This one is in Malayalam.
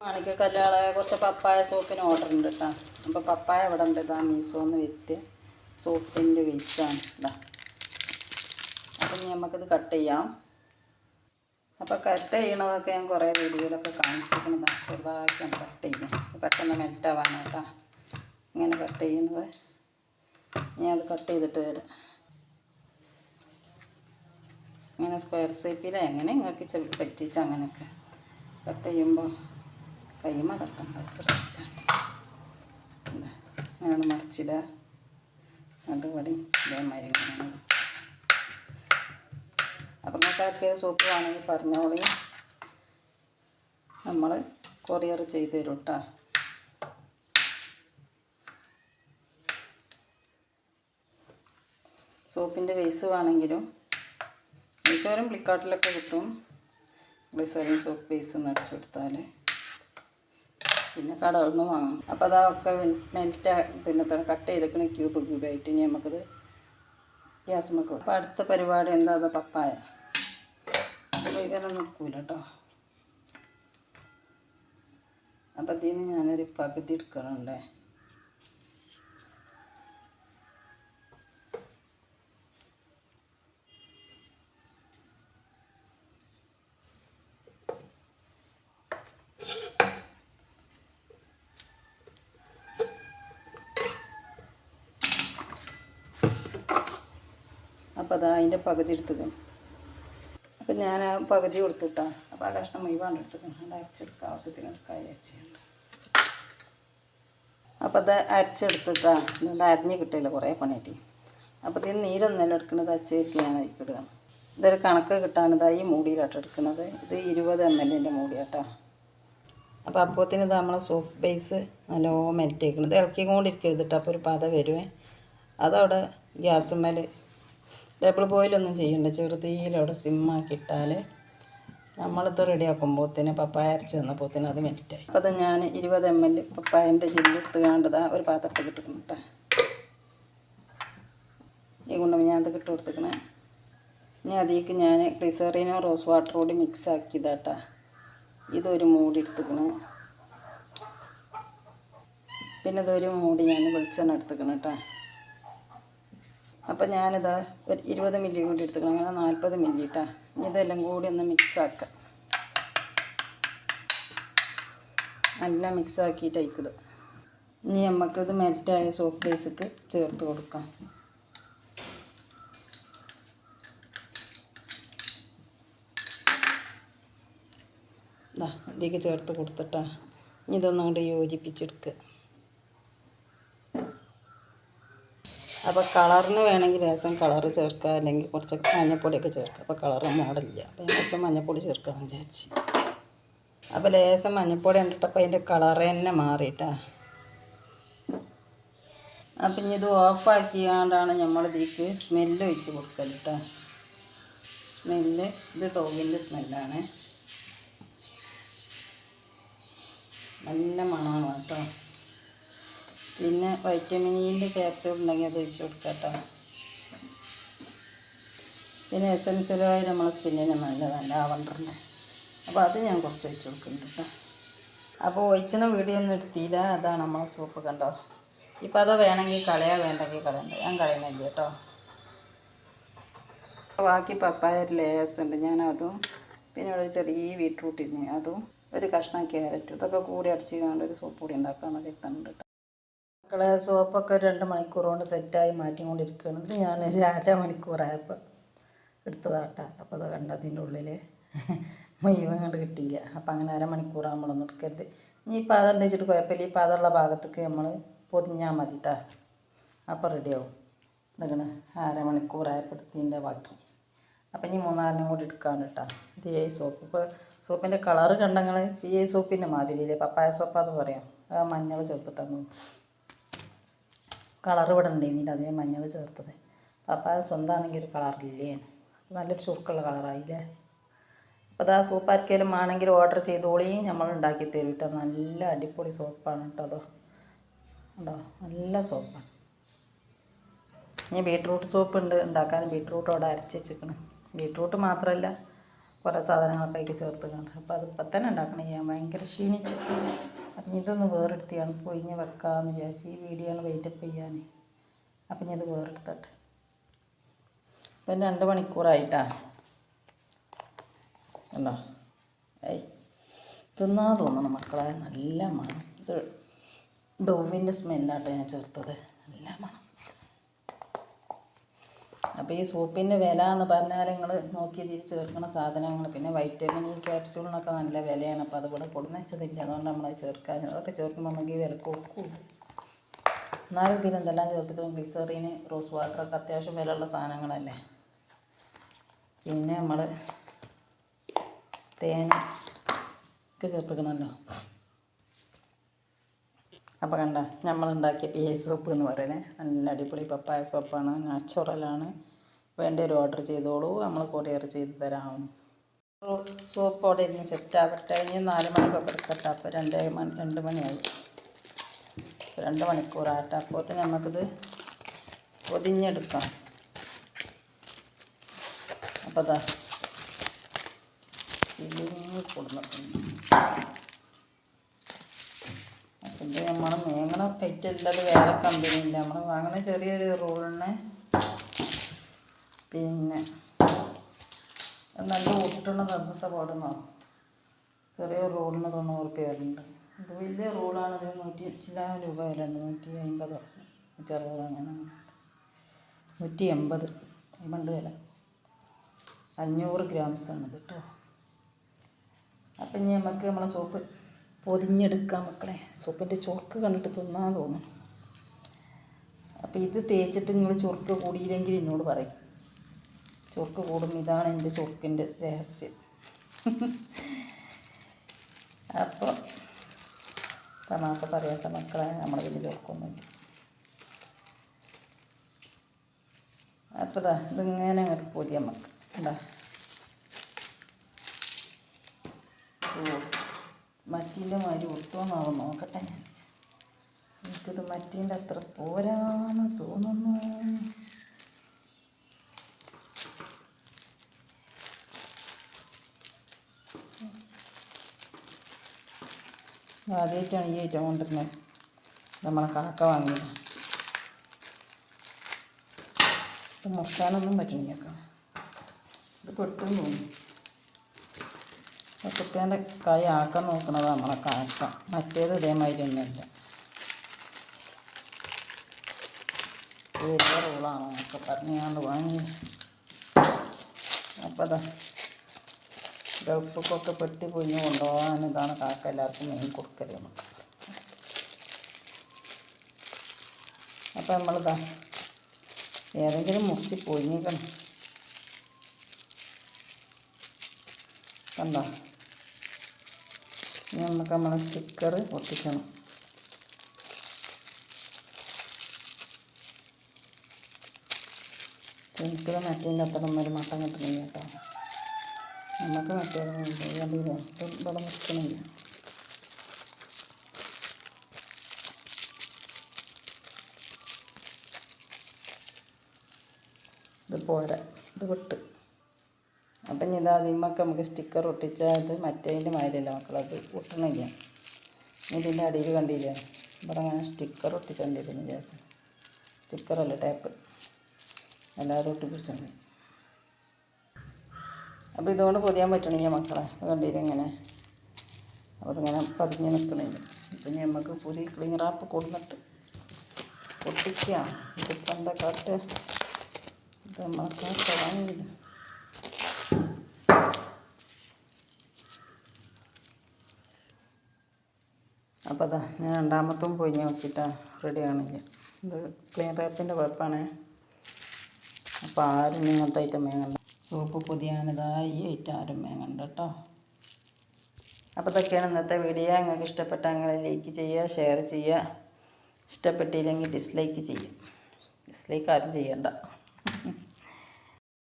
മാണിക്ക കല്യാളെ കുറച്ച് പപ്പായ സോപ്പിന് ഓർഡർ ഉണ്ട് കേട്ടോ അപ്പോൾ പപ്പായ ഇവിടെ ഉണ്ട്. ഇതാ മീസോന്ന് വിറ്റ് സോപ്പിന്റെ വിറ്റാണ് ഇതാ. അപ്പം ഇനി നമുക്കിത് കട്ട് ചെയ്യാം. അപ്പോൾ കട്ട് ചെയ്യണതൊക്കെ ഞാൻ കുറേ വീഡിയോയിലൊക്കെ കാണിച്ചിരിക്കുന്നത് ചെറുതാക്കിയാണ് കട്ട് ചെയ്യുന്നത് പെട്ടെന്ന് മെൽറ്റാവാണ് കേട്ടോ ഇങ്ങനെ കട്ട് ചെയ്യുന്നത്. ഞാൻ അത് കട്ട് ചെയ്തിട്ട് വരാം. ഇങ്ങനെ സ്ക്വയർ ഷേപ്പിൽ എങ്ങനെ നിങ്ങൾക്ക് പറ്റിച്ച് അങ്ങനെയൊക്കെ കട്ട് ചെയ്യുമ്പോൾ കൈമ തട്ടണ്ട ശ്രദ്ധിച്ചാണ് അങ്ങനെയാണ് മറിച്ചിടുക. നടുപടി ഇതേമാതിരി അപ്പം നിങ്ങൾക്ക് സൂപ്പ് വേണമെങ്കിൽ പറഞ്ഞോളി. നമ്മൾ കൊറിയർ ചെയ്ത് തരും കേട്ടോ സോപ്പിന്റെ വേസ് വേണമെങ്കിലും മീശോരും ഫ്ലിപ്കാർട്ടിലൊക്കെ കിട്ടും. ഗ്ലിസറിൻ സോപ്പ് വേസ് എന്ന് അടിച്ചു കൊടുത്താൽ പിന്നെ കടകളിൽ നിന്ന് വാങ്ങാം. അപ്പോൾ അതൊക്കെ മെൽറ്റ് പിന്നെ കട്ട് ചെയ്തേക്കണ ക്യൂബ് ക്യൂബായിട്ട് ഇനി നമുക്കത് ഗ്യാസ് നമുക്ക് അപ്പോൾ അടുത്ത പരിപാടി എന്താ? അത് പപ്പായ. അപ്പോൾ ഇവരെ നിൽക്കൂല കേട്ടോ അപ്പം ഇതിൽ നിന്ന് ഞാനൊരു പകുതി എടുക്കണുണ്ടേ. അപ്പോൾ അതാ അതിന്റെ പകുതി എടുത്തുക്കും അപ്പം ഞാൻ ആ പകുതി കൊടുത്തുട്ടാ. അപ്പോൾ ആ കഷ്ണം മുഴുവൻ എടുത്തുക്കും അത് അരച്ചെടുക്കുക ആവശ്യത്തിന് എടുക്കുക അരച്ചുണ്ട് അപ്പോൾ അത് അരച്ചെടുത്തിട്ടാ. എന്നിട്ട് അരിഞ്ഞ് കിട്ടില്ല. കുറേ പണിയായിട്ട്. അപ്പോൾ ഇതിന് നീരൊന്നല്ല എടുക്കുന്നത് അച്ചേക്ക് ഞാൻ അതിലേക്ക് ഇടുകയാണ് ഇതൊരു കണക്ക് കിട്ടാനതായി മൂടിയിലാട്ടോ എടുക്കുന്നത് ഇത് ഇരുപത് എം എല്ലിന്റെ മൂടിയാട്ടോ. അപ്പോൾ അപ്പോത്തിന് ഇത് നമ്മളെ സോപ്പ് ബേസ് നല്ലോ മെൽറ്റ് ഇളക്കി ഇളക്കിക്കൊണ്ടിരിക്കരുത് കേട്ടോ അപ്പോൾ ഒരു പത വരുവേ. അതവിടെ ഗ്യാസ് മേലെ ഡബിൾ ബോയിലൊന്നും ചെയ്യണ്ട. ചെറുതീയിലവിടെ സിമ്മാക്കി ഇട്ടാൽ നമ്മളിത് റെഡി ആക്കുമ്പോഴത്തേന് പപ്പായ അരച്ച് വന്നപ്പോഴത്തേന് അത് മെൽറ്റായി അപ്പോൾ അത് ഞാൻ ഇരുപത് എം എൽ പപ്പായന്റെ ജില്ലെടുത്ത് കാണ്ടതാ ഒരു പാത്രത്തിൽ കിട്ടുന്നു കേട്ടോ ഈ കൊണ്ട് ഞാൻ കിട്ടു കൊടുത്തേക്കണേ ഇനി അതിലേക്ക് ഞാൻ ഗ്ലിസറിനോ റോസ് വാട്ടർ കൂടി മിക്സ് ആക്കിയതാട്ടാ ഇതൊരു മൂടി എടുത്തുക്കണ് പിന്നെ ഇതൊരു മൂടി ഞാൻ വെളിച്ചെണ്ണ എടുത്തുക്കണം കേട്ടോ അപ്പം ഞാനിത് ഒരു ഇരുപത് മില്ലി കൂടി എടുത്തുക്കണം. അങ്ങനെ നാൽപ്പത് മില്ലി ഇട്ടാ ഇതെല്ലാം കൂടി ഒന്ന് മിക്സ് ആക്കാം. നല്ല മിക്സാക്കിയിട്ട് അയക്കിടുക ഇനി നമുക്കിത് മെൽറ്റായ സോപ്പ് ബേസിക്ക് ചേർത്ത് കൊടുക്കാം. ഇതാ ഇതിലേക്ക് ചേർത്ത് കൊടുത്തിട്ടാ. ഇനി ഇതൊന്നും കൂടെ യോജിപ്പിച്ചെടുക്കുക അപ്പോൾ കളറിന് വേണമെങ്കിൽ ലേശം കളർ ചേർക്കുക അല്ലെങ്കിൽ കുറച്ച് മഞ്ഞപ്പൊടിയൊക്കെ ചേർക്കുക അപ്പോൾ കളറ് മോഡലില്ല. അപ്പോൾ ഞാൻ കുറച്ച് മഞ്ഞപ്പൊടി ചേർക്കാമെന്ന് വിചാരിച്ച്. അപ്പോൾ ലേശം മഞ്ഞപ്പൊടി കണ്ടിട്ടപ്പോൾ അതിന്റെ കളറ് തന്നെ മാറിയിട്ടാ. അപ്പം ഇനി ഇത് ഓഫാക്കിയാണ്ടാണ് നമ്മൾ ഇതിക്ക് സ്മെല്ല് ഒഴിച്ച് കൊടുക്കൽ കേട്ടോ സ്മെല്ല് ഇത് ഡോഗിന്റെ സ്മെല്ലാണ് നല്ല മണമാണ് കേട്ടോ. പിന്നെ വൈറ്റമിൻ ഇന്റെ ക്യാപ്സ്യൂൾ ഉണ്ടെങ്കിൽ അത് ഒഴിച്ച് കൊടുക്കാം കേട്ടോ. പിന്നെ എസൻഷ്യൽ ഓയിൽ നമ്മളെ സ്കിന്നിന് നല്ലതാണ് ലാവണ്ടറിന്റെ അപ്പോൾ അത് ഞാൻ കുറച്ച് ഒഴിച്ച് കൊടുക്കുന്നുണ്ട് കേട്ടോ. അപ്പോൾ ഒഴിച്ചണ വീഡിയോ ഒന്നും എടുത്തില്ല. അതാണ് നമ്മളെ സൂപ്പ് കണ്ടോ. ഇപ്പോൾ അത് വേണമെങ്കിൽ കളയാ വേണ്ടെങ്കിൽ കളയണ്ട. ഞാൻ കളയുന്നില്ല കേട്ടോ. ബാക്കി പപ്പായ ലേസ് ഉണ്ട്. ഞാനതും പിന്നെ ഒരു ചെറിയ ബീട്രൂട്ട് ഇരുന്ന് അതും ഒരു കഷ്ണം ക്യാരറ്റ് ഇതൊക്കെ കൂടി അടിച്ച് കൊണ്ട് ഒരു സൂപ്പ് കൂടി എത്തുന്നുണ്ട് കേട്ടോ. മക്കളെ സോപ്പൊക്കെ ഒരു രണ്ട് മണിക്കൂർ കൊണ്ട് സെറ്റായി മാറ്റിക്കൊണ്ടിരിക്കുകയാണ്. ഇത് ഞാനൊരു അര മണിക്കൂറായപ്പോൾ എടുത്തതാട്ടാ. അപ്പോൾ അത് കണ്ട അതിന്റെ ഉള്ളിൽ മുഴുവൻ കണ്ട് കിട്ടിയില്ല. അപ്പോൾ അങ്ങനെ അരമണിക്കൂർ നമ്മളൊന്നും എടുക്കരുത്. ഇനി ഇപ്പം അത് ഉണ്ടിച്ചിട്ട് കുഴപ്പമില്ല. ഈ പതമുള്ള ഭാഗത്തേക്ക് നമ്മൾ പൊതിഞ്ഞാൽ മതി കേട്ടാ അപ്പോൾ റെഡിയാവും ഇതാണ് അരമണിക്കൂറായപ്പെടുത്തിന്റെ ബാക്കി. അപ്പം ഇനി മൂന്നാലിനും കൂടി എടുക്കാണ് കേട്ടോ ഇത് ഈ സോപ്പ്. ഇപ്പോൾ സോപ്പിന്റെ കളറ് കണ്ടങ്ങൾ ഈ സോപ്പിന്റെ മാതിരിയില്ലേ? പപ്പായ സോപ്പാന്ന് പറയാം. മഞ്ഞൾ ചേർത്തിട്ടാന്ന് കളർ ഇവിടെ ഉണ്ടായിരുന്നില്ല അതേ മഞ്ഞൾ ചേർത്തത്. പപ്പായ സ്വന്തമാണെങ്കിൽ ഒരു കളറില്ലേ? നല്ലൊരു ചുരുക്കുള്ള കളറായില്ലേ? അപ്പോൾ അതാ സൂപ്പ് ആർക്കെങ്കിലും ആണെങ്കിൽ ഓർഡർ ചെയ്തോളി. നമ്മൾ ഉണ്ടാക്കി തരും കേട്ടോ നല്ല അടിപൊളി സോപ്പാണ് കേട്ടോ അതോ. ഉണ്ടോ നല്ല സോപ്പാണ്. ഇനി ബീട്രൂട്ട് സോപ്പ് ഉണ്ട് ഉണ്ടാക്കാൻ അവിടെ അരച്ച് വെച്ചിരിക്കണം. ബീട്രൂട്ട് മാത്രമല്ല കുറേ സാധനങ്ങളൊക്കെ അതിൽ ചേർത്ത് കണ്ട് അപ്പോൾ അത് ഇപ്പം തന്നെ ഉണ്ടാക്കണം. ഞാൻ ഭയങ്കര ക്ഷീണിച്ചു. അപ്പം ഇതൊന്ന് വേറെടുത്തിയാണ്. പൊയിഞ്ഞ് വെക്കാമെന്ന് വിചാരിച്ചു ഈ വീഡിയോ വെയിറ്റപ്പ് ചെയ്യാൻ. അപ്പം ഞാൻ ഇത് വേറെടുത്തട്ടെ. ഇപ്പം രണ്ട് മണിക്കൂറായിട്ടാ. ഉണ്ടോ ഏയ് തിന്നാ തോന്നണം മക്കളെ. നല്ല മണം. ഇത് ഡോവിന്റെ സ്മെല്ലാട്ടോ ഞാൻ ചേർത്തത് നല്ല മണം. അപ്പോൾ ഈ സൂപ്പിന്റെ വില എന്ന് പറഞ്ഞാൽ നിങ്ങൾ നോക്കി തിരിച്ച് ചേർക്കുന്ന സാധനങ്ങൾ പിന്നെ വൈറ്റമിൻ ഈ ക്യാപ്സ്യൂളിനൊക്കെ നല്ല വിലയാണ്. അപ്പോൾ അതുകൂടെ കൊടുന്ന് അതുകൊണ്ട് നമ്മൾ ചേർക്കാൻ അതൊക്കെ ചേർക്കുമ്പോൾ നമുക്ക് ഈ വില കൊടുക്കുള്ളൂ എന്നാലും ഇതിൽ എന്തെല്ലാം ചേർത്തിട്ടും ഗ്ലിസറീന് റോസ് വാട്ടറൊക്കെ അത്യാവശ്യം വിലയുള്ള സാധനങ്ങളല്ലേ. പിന്നെ നമ്മൾ തേൻ ഒക്കെ ചേർത്തിക്കണമല്ലോ അപ്പോൾ കണ്ട നമ്മളുണ്ടാക്കിയ പി സോപ്പ് എന്ന് പറയുന്നത് നല്ല അടിപൊളി പപ്പായ സോപ്പാണ് നാച്ചുറലാണ്. വേണ്ടി ഒരു ഓർഡർ ചെയ്തോളൂ. നമ്മൾ കൊറിയർ ചെയ്ത് തരാം. സോപ്പ് അവിടെ ഇരുന്ന് സെറ്റ് ആവട്ടെ. ഇനി നാല് മണിക്കൊക്കെ എടുക്കട്ടെ. അപ്പോൾ രണ്ട് മണി രണ്ട് മണിയായി. രണ്ട് മണിക്കൂറാകട്ടെ തന്നെ നമുക്കിത് പൊതിഞ്ഞെടുക്കാം. അപ്പോൾ അതാ ഫില്ലിങ് കൊടുന്നിട്ടുണ്ട് അപ്പം നമ്മൾ മേങ്ങണ അല്ലാതെ വേറെ കമ്പനിയില്ല നമ്മൾ വാങ്ങുന്ന ചെറിയൊരു റോളിന് പിന്നെ നല്ല ഒട്ടണ തന്നത്തെ പാടുന്നോ ചെറിയ റോളിന് തൊണ്ണൂറ് രൂപ വരുന്നുണ്ട്. ഇത് വലിയ റോളാണ്. ഇത് നൂറ്റി ചില രൂപ വിലയുണ്ട് നൂറ്റി അമ്പത് നൂറ്റി അറുപത് അങ്ങനെ നൂറ്റി എൺപത് പണ്ട് വില. അഞ്ഞൂറ് ഗ്രാംസ് ആണ് ഇത് കേട്ടോ അപ്പം ഇനി നമുക്ക് നമ്മളെ സോപ്പ് പൊതിഞ്ഞെടുക്കാം മക്കളെ. സോപ്പിന്റെ ചൊർക്ക് കണ്ടിട്ട് തിന്നാൻ തോന്നുന്നു അപ്പോൾ ഇത് തേച്ചിട്ട് നിങ്ങൾ ചൊർക്ക് കൂടിയില്ലെങ്കിൽ എന്നോട് പറയും. ചൊർക്ക് കൂടും. ഇതാണ് എന്റെ ചൊർക്കിന്റെ രഹസ്യം. അപ്പോൾ തമാസ പറയാത്ത മക്കളെ നമ്മൾ ഇതിൽ ചൊർക്കൊന്നുമില്ല അപ്പോൾ ഇതാ ഇതിങ്ങനെ അങ്ങോട്ട് പൊതിയ മക്ക എന്താ മറ്റീന്റെ മാതിരി ഒട്ടുമെന്നാവും നോക്കട്ടെ. ഞാൻ എനിക്കിത് മറ്റീന്റെ അത്ര പോരാന്ന് തോന്നുന്നു. ആദ്യമായിട്ടാണ് ഈ ഐറ്റം കൊണ്ടിരുന്നത് നമ്മളെ കാക്ക വാങ്ങിയത്. ഇപ്പം മുറിക്കാനൊന്നും പറ്റണില്ല ഇത് പെട്ടെന്ന് തോന്നി കുട്ടേന്റെ കൈ ആക്കാൻ നോക്കണത് നമ്മളെ കാക്ക. മറ്റേത് ഇതേമാതിരി ഒന്നുമില്ല വലിയ റോളാണോ. എന്നൊക്കെ പറഞ്ഞ് ഞാൻ വാങ്ങി. അപ്പോൾ അതാ ഗൾഫിക്കൊക്കെ പെട്ടി പൊഞ്ഞ് കൊണ്ടുപോകാൻ ഇതാണ് കാക്ക എല്ലാവർക്കും മീൻ കൊടുക്കൽ നമുക്ക് അപ്പോൾ നമ്മളിതാ ഏതെങ്കിലും മുറിച്ച് പൊഞ്ഞിക്കണം കണ്ടോ? ഇനി നമുക്ക് നമ്മളെ സ്റ്റിക്കർ ഒട്ടിക്കണം. എനിക്ക് മറ്റേ അത്ര ഒരു മട്ടം കിട്ടണം കേട്ടോ. നമുക്ക് മറ്റേത് ഇപ്പം ഇവിടെ നിൽക്കണില്ല. ഇത് പോരാ. ഇത് വിട്ട്. അപ്പം ഇനി ഇതാ നമുക്ക് സ്റ്റിക്കർ ഒട്ടിച്ചാൽ അത് മറ്റേതിന്റെ മാതിരിയല്ല മക്കളത് ഒട്ടണില്ല. ഇതിന്റെ അടിയിൽ കണ്ടില്ലേ? ഇവിടെ അങ്ങനെ സ്റ്റിക്കർ ഒട്ടിച്ചിട്ടുണ്ടായിരുന്നു വിചാരിച്ചു. സ്റ്റിക്കറല്ല ടേപ്പ് എല്ലാവരും ഒട്ടിപ്പിടിച്ചിട്ടുണ്ട് അപ്പോൾ ഇതുകൊണ്ട് പൊതിയാൻ പറ്റണില്ല മക്കളെ. കണ്ടിരിങ്ങനെ അവരിങ്ങനെ പതിഞ്ഞ് നിൽക്കണില്ല പിന്നെ നമുക്ക് പുതിയ ക്ലീൻ റാപ്പ് കൊടുന്നിട്ട് പൊട്ടിക്കുക ഇതിപ്പോൾ എന്താ കാട്ട് ഇത് നമ്മളെ കാട്ട് വാങ്ങിയില്ല അപ്പോൾ അതാ ഞാൻ രണ്ടാമത്തും പോയി നോക്കിയിട്ടാണ് റെഡി ആണില്ല ഇത് ക്ലീൻ റാപ്പിന്റെ കുഴപ്പമാണ് അപ്പോൾ ആരും ഇങ്ങനത്തെ ഐറ്റം വേങ്ങണ്ട സോപ്പ് പൊതിയാനതായി ഏറ്റാരും വേങ്ങണ്ട കേട്ടോ. അപ്പോൾ ഇതൊക്കെയാണ് ഇന്നത്തെ വീഡിയോ. നിങ്ങൾക്ക് ഇഷ്ടപ്പെട്ടാൽ നിങ്ങൾ ലൈക്ക് ചെയ്യുക ഷെയർ ചെയ്യുക. ഇഷ്ടപ്പെട്ടില്ലെങ്കിൽ ഡിസ്ലൈക്ക് ചെയ്യുക ഡിസ്ലൈക്ക് ആരും ചെയ്യണ്ട.